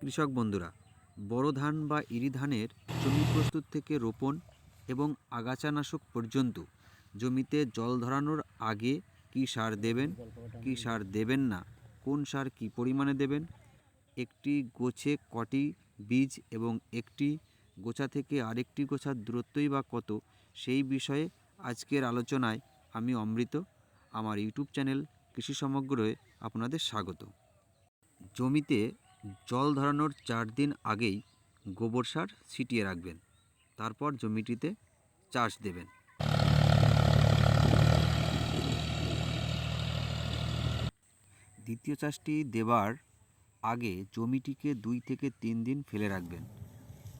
কৃষক বন্ধুরা, বড় ধান বা ইরি ধানের জমি প্রস্তুত থেকে রোপণ এবং আগাছানাশক পর্যন্ত জমিতে জল ধরানোর আগে কি সার দেবেন, কি সার দেবেন না, কোন সার কি পরিমাণে দেবেন, একটি গোছে কটি বীজ এবং একটি গোছা থেকে আরেকটি গোছার দূরত্বই বা কত, সেই বিষয়ে আজকের আলোচনায় আমি অমৃত, আমার ইউটিউব চ্যানেল কৃষি সমগ্রয়ে আপনাদের স্বাগত। জমিতে জল ধরানোর চার দিন আগেই গোবর সার ছিটিয়ে রাখবেন। তারপর জমিটিতে চাষ দেবেন। দ্বিতীয় চাষটি দেবার আগে জমিটিকে দুই থেকে তিন দিন ফেলে রাখবেন।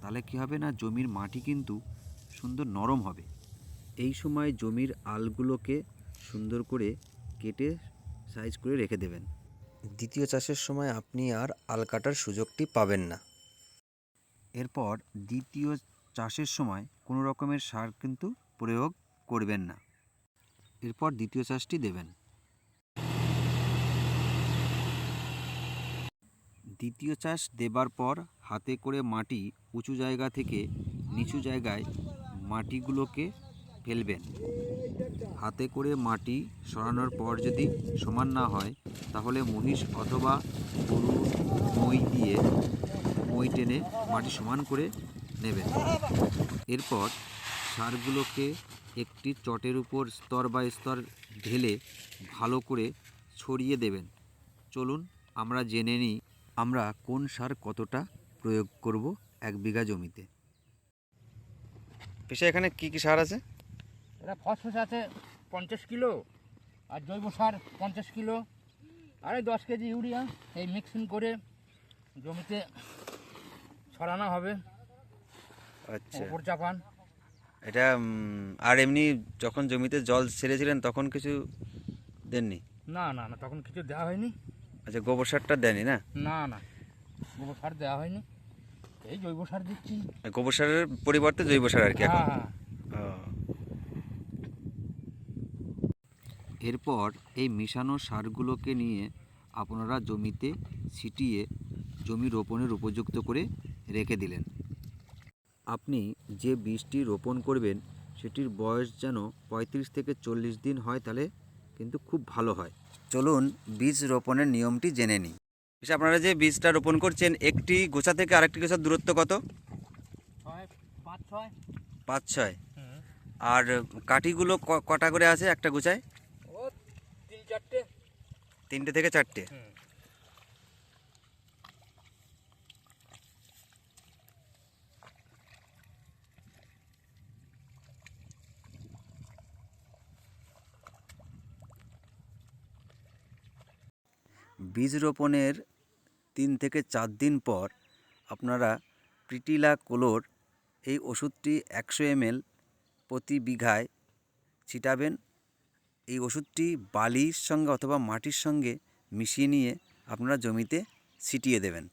তাহলে কী হবে না, জমির মাটি কিন্তু সুন্দর নরম হবে। এই সময় জমির আলগুলোকে সুন্দর করে কেটে সাইজ করে রেখে দেবেন। দ্বিতীয় চাষের সময় আপনি আর আল কাটার সুযোগটি পাবেন না। এরপর দ্বিতীয় চাষের সময় কোনো রকমের সার কিন্তু প্রয়োগ করবেন না। এরপর দ্বিতীয় চাষটি দেবেন। দ্বিতীয় চাষ দেবার পর হাতে করে মাটি উঁচু জায়গা থেকে নিচু জায়গায় মাটিগুলোকে ফেলবেন। হাতে করে মাটি সরানোর পর যদি সমান না হয়, তাহলে মহিষ অথবা গরু মই দিয়ে মই টেনে মাটি সমান করে নেবেন। এরপর সারগুলোকে একটি চটের উপর স্তর বাই স্তর ঢেলে ভালো করে ছড়িয়ে দেবেন। চলুন আমরা জেনে নিই, আমরা কোন সার কতটা প্রয়োগ করব এক বিঘা জমিতে। পেশা এখানে কি কি সার আছে? এটা ফসফেট আছে পঞ্চাশ কিলো আর জৈব সার পঞ্চাশ কিলো আর এই দশ কেজি ইউরিয়া এই মিক্সিং করে জমিতে ছড়ানো হবে। আচ্ছা। ওপর চাপান। এটা আর এমনি যখন জমিতে জল ছেড়েছিলেন তখন কিছু দেননি? না না না তখন কিছু দেওয়া হয়নি। আচ্ছা গোবর সারটা দেননি না? না না গোবর সার দেওয়া হয়নি। এই জৈব সার দিচ্ছি। গোবর সারের পরিবর্তে জৈব সার আর কি এখন হ্যাঁ হ্যাঁ এরপর এই মিশানো সারগুলোকে নিয়ে আপনারা জমিতে ছিটিয়ে জমি রোপণের উপযুক্ত করে রেখে দিলেন। আপনি যে বীজটি রোপণ করবেন সেটির বয়স যেন পঁয়ত্রিশ থেকে চল্লিশ দিন হয় তাহলে কিন্তু খুব ভালো হয়। চলুন বীজ রোপণের নিয়মটি জেনে নিই। আপনারা যে বীজটা রোপণ করছেন একটি গোছা থেকে আরেকটি গোছার দূরত্ব কত? পাঁচ ছয়। আর কাঠিগুলো কটা করে আছে একটা গোছায়? তিনটে থেকে চারটে। বীজ রোপণের তিন থেকে চার দিন পর আপনারা প্রিটিলা কোলোর এই ওষুধটি একশো এমএল প্রতি বিঘায় ছিটাবেন। এই ওষুধটি বালির সঙ্গে অথবা মাটির সঙ্গে মিশিয়ে নিয়ে আপনারা জমিতে ছিটিয়ে দেবেন।